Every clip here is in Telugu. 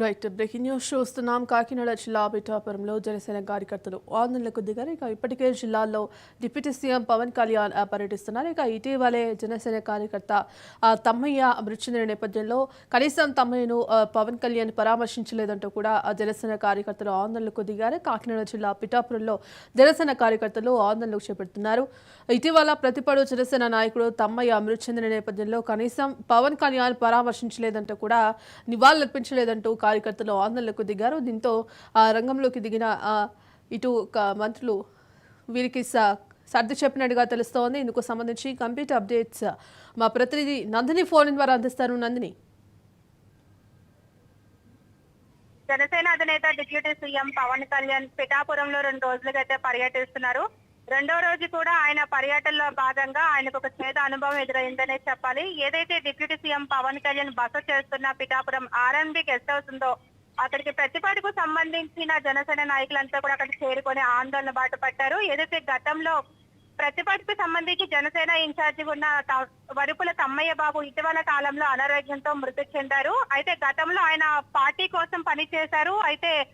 రైట్ బ్రేకింగ్ న్యూస్ చూస్తున్నాం కాకినాడ జిల్లా పిఠాపురంలో జనసేన కార్యకర్తలు ఆందోళనకు దిగారు ఇక ఇప్పటికే జిల్లాలో డిప్యూటీ సీఎం పవన్ కళ్యాణ్ పర్యటిస్తున్నారు. ఇక ఇటీవలే జనసేన కార్యకర్త తమ్మయ్య మృతి చెందిన నేపథ్యంలో కనీసం తమ్మయ్యను పవన్ కళ్యాణ్ పరామర్శించలేదంటూ కూడా జనసేన కార్యకర్తలు ఆందోళనకు దిగారు కాకినాడ జిల్లా పిఠాపురంలో జనసేన కార్యకర్తలు ఆందోళనకు చేపడుతున్నారు. ఇటీవల ప్రతిపడు జనసేన నాయకుడు తమ్మయ్య మృతి చెందిన నేపథ్యంలో కనీసం పవన్ కళ్యాణ్ పరామర్శించలేదంటూ కూడా నివాళులర్పించలేదంటూ కార్యకర్తలు ఆందోళనకు దిగారు. దీంతో ఆ రంగంలోకి దిగిన ఇటు మంత్రులు వీరికి సర్ది చెప్పినట్టుగా తెలుస్తోంది. ఇందుకు సంబంధించి కంప్లీట్ అప్డేట్స్ మా ప్రతినిధి నందిని ఫోన్ ద్వారా అందిస్తారు. నందిని. జనసేన అధినేత డిప్యూటీ సీఎం పవన్ కళ్యాణ్ పిఠాపురంలో రెండు రోజులుగా అయితే పర్యటిస్తున్నారు. రెండో రోజు కూడా ఆయన పర్యటనలో భాగంగా ఆయనకు ఒక చేద అనుభవం ఎదురైందనే చెప్పాలి. ఏదైతే డిప్యూటీ సీఎం పవన్ కళ్యాణ్ బస చేస్తున్న పిఠాపురం ఆర్ఎంబి గెస్ట్ హౌస్ ఉందో అక్కడికి ప్రతిపాటుకు సంబంధించిన జనసేన నాయకులంతా కూడా అక్కడ చేరుకొని ఆందోళన బాట పట్టారు. ఏదైతే గతంలో ప్రతిపాటుకు సంబంధించి జనసేన ఇన్ఛార్జి ఉన్న త- వరుపుల తమ్మయ్య బాబు ఇటీవల కాలంలో అనారోగ్యంతో మృతి చెందారు. అయితే గతంలో ఆయన పార్టీ కోసం పనిచేశారు. అయితే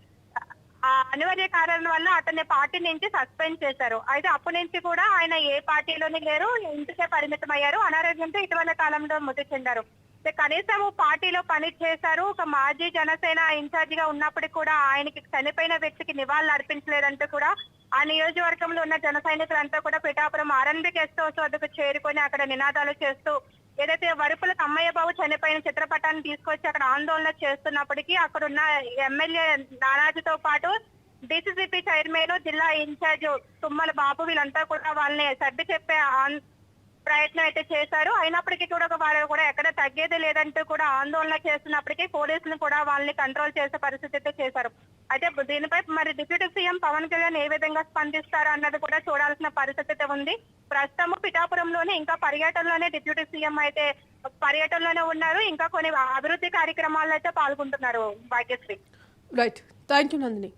అనివార్య కారణం వల్ల అతన్ని పార్టీ నుంచి సస్పెండ్ చేశారు. అయితే అప్పటి నుంచి కూడా ఆయన ఏ పార్టీలోని లేరు ఇంటికే పరిమితం అయ్యారు అనారోగ్యంతో ఇటీవల కాలంలో మృతి చెందారు. కనీసం పార్టీలో పని చేశారు ఒక మాజీ జనసేన ఇన్ఛార్జిగా ఉన్నప్పటికీ కూడా ఆయనకి చనిపోయిన వ్యక్తికి నివాళులు అర్పించలేదంటూ కూడా ఆ నియోజకవర్గంలో ఉన్న జన సైనికులంతా కూడా పిఠాపురం ఆర్ఎన్బి గెస్ట్ హౌస్ వద్దకు చేరుకొని అక్కడ నినాదాలు చేస్తూ ఏదైతే వరుపుల తమ్మయ్య బాబు చనిపోయిన చిత్రపటాన్ని తీసుకొచ్చి అక్కడ ఆందోళన చేస్తున్నప్పటికీ అక్కడ ఉన్న ఎమ్మెల్యే నానాజీతో పాటు డిసిసిపి చైర్మన్ జిల్లా ఇన్ఛార్జ్ తుమ్మల బాబు వీళ్ళంతా కూడా వాళ్ళని సర్ది చెప్పే ప్రయత్నం అయితే చేశారు. అయినప్పటికీ కూడా వారు కూడా ఎక్కడ తగ్గేది లేదంటూ కూడా ఆందోళన చేస్తున్నప్పటికీ పోలీసులు కూడా వాళ్ళని కంట్రోల్ చేసే పరిస్థితి అయితే చేశారు. అయితే దీనిపై మరి డిప్యూటీ సీఎం పవన్ కళ్యాణ్ ఏ విధంగా స్పందిస్తారు అన్నది కూడా చూడాల్సిన పరిస్థితి అయితే ఉంది. ప్రస్తుతం పిఠాపురంలోనే ఇంకా పర్యటనలోనే డిప్యూటీ సీఎం అయితే పర్యటనలోనే ఉన్నారు. ఇంకా కొన్ని అభివృద్ధి కార్యక్రమాల్లో అయితే పాల్గొంటున్నారు Bhagyashree. Right thank you Nandini